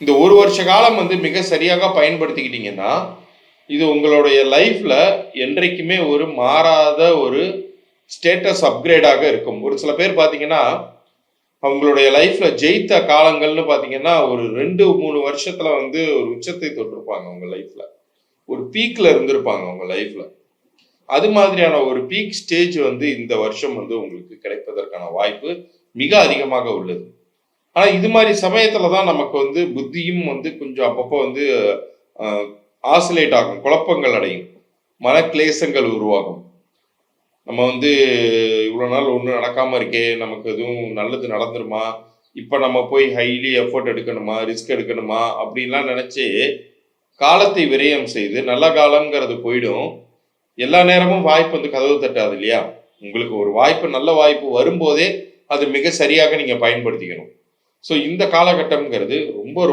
இந்த ஒரு வருஷ காலம் வந்து மிக சரியாக பயன்படுத்திக்கிட்டீங்கன்னா இது உங்களுடைய லைஃப்பில் என்றைக்குமே ஒரு மாறாத ஒரு ஸ்டேட்டஸ் அப்கிரேடாக இருக்கும். ஒரு சில பேர் பார்த்தீங்கன்னா அவங்களுடைய லைஃப்பில் ஜெயித்த காலங்கள்னு பார்த்தீங்கன்னா ஒரு ரெண்டு மூணு வருஷத்தில் வந்து ஒரு உச்சத்தை தொட்டிருப்பாங்க அவங்க லைஃப்பில் ஒரு பீக்கில் இருந்திருப்பாங்க அவங்க லைஃப்பில் அது மாதிரியான ஒரு பீக் ஸ்டேஜ் வந்து இந்த வருஷம் வந்து உங்களுக்கு கிடைப்பதற்கான வாய்ப்பு மிக அதிகமாக உள்ளது. ஆனால் இது மாதிரி சமயத்தில் தான் நமக்கு வந்து புத்தியும் வந்து கொஞ்சம் அப்பப்போ வந்து ஆசிலேட் ஆகும் குழப்பங்கள் அடையும் மனக்லேசங்கள் உருவாகும். நம்ம வந்து இவ்வளோ நாள் ஒன்றும் நடக்காமல் இருக்கே நமக்கு எதுவும் நல்லது நடந்துருமா? இப்போ நம்ம போய் ஹைலி எஃபோர்ட் எடுக்கணுமா? ரிஸ்க் எடுக்கணுமா? அப்படின்லாம் நினச்சி காலத்தை விரயம் செய்து நல்ல காலங்கிறது போயிடும். எல்லா நேரமும் வாய்ப்பு வந்து கதவு தட்டாது இல்லையா? உங்களுக்கு ஒரு வாய்ப்பு நல்ல வாய்ப்பு வரும்போதே அது மிக சரியாக நீங்கள் பயன்படுத்திக்கணும். ஸோ இந்த காலகட்டம்ங்கிறது ரொம்ப ரொம்ப